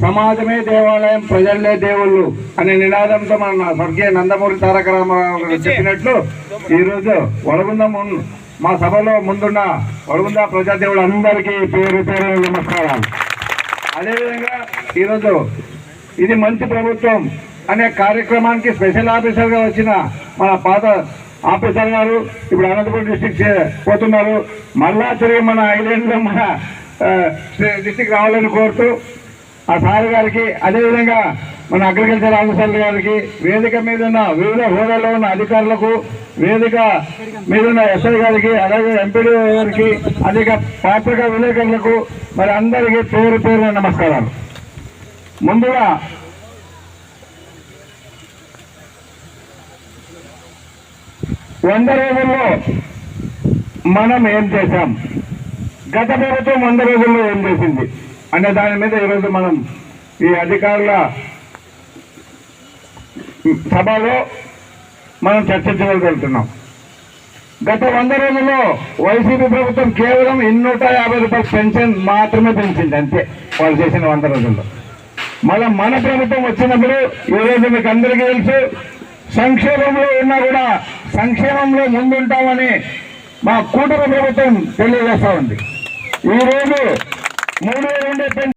సమాజమే దేవాలయం ప్రజలే దేవుళ్ళు అనే నినాదంతో మన స్వర్గీయ నందమూరి తారక రామారావు గారు చెప్పినట్లు ఈరోజు వడగుంద మా సభలో ముందున్న వడగుంద ప్రజాదేవుడు అందరికీ పేరు పేరు నమస్కారాలు. అదేవిధంగా ఈరోజు ఇది మంచి ప్రభుత్వం అనే కార్యక్రమానికి స్పెషల్ ఆఫీసర్గా వచ్చిన మన పాత ఆఫీసర్ గారు ఇప్పుడు అనంతపురం డిస్టిక్ పోతున్నారు. మళ్ళా తిరిగి మన ఐలాండ్లో మన డిస్టిక్ రావాలని కోరుతూ ఆ సార్ గారికి అదేవిధంగా మన అగ్రికల్చర్ ఆఫీసర్ గారికి వేదిక మీద ఉన్న వివిధ హోదాలో ఉన్న అధికారులకు వేదిక మీద ఉన్న ఎస్ఐ గారికి అలాగే ఎంపీడీ గారికి అనేక పాత్రికా విలేకరులకు మరి అందరికీ పేరు పేరు నమస్కారాలు. ముందుగా వంద రోజుల్లో మనం ఏం చేశాం? గత ప్రభుత్వం వంద రోజుల్లో ఏం చేసింది? అనే దాని మీద ఈరోజు మనం ఈ అధికారుల సభలో మనం చర్చించగలుగుతున్నాం గత వంద రోజుల్లో వైసీపీ ప్రభుత్వం కేవలం ఇన్నూట యాభై రూపాయల పెన్షన్ మాత్రమే పెంచింది అంతే. వాళ్ళు చేసిన వంద రోజుల్లో. మళ్ళీ మన ప్రభుత్వం వచ్చినప్పుడు ఈ మీకు అందరికీ తెలుసు సంక్షేమంలో ఉన్నా కూడా సంక్షేమంలో ముందుంటామని మా కూటమి ప్రభుత్వం తెలియజేస్తా ఉంది. ఈ రోజు మూడు వేలు ఉండే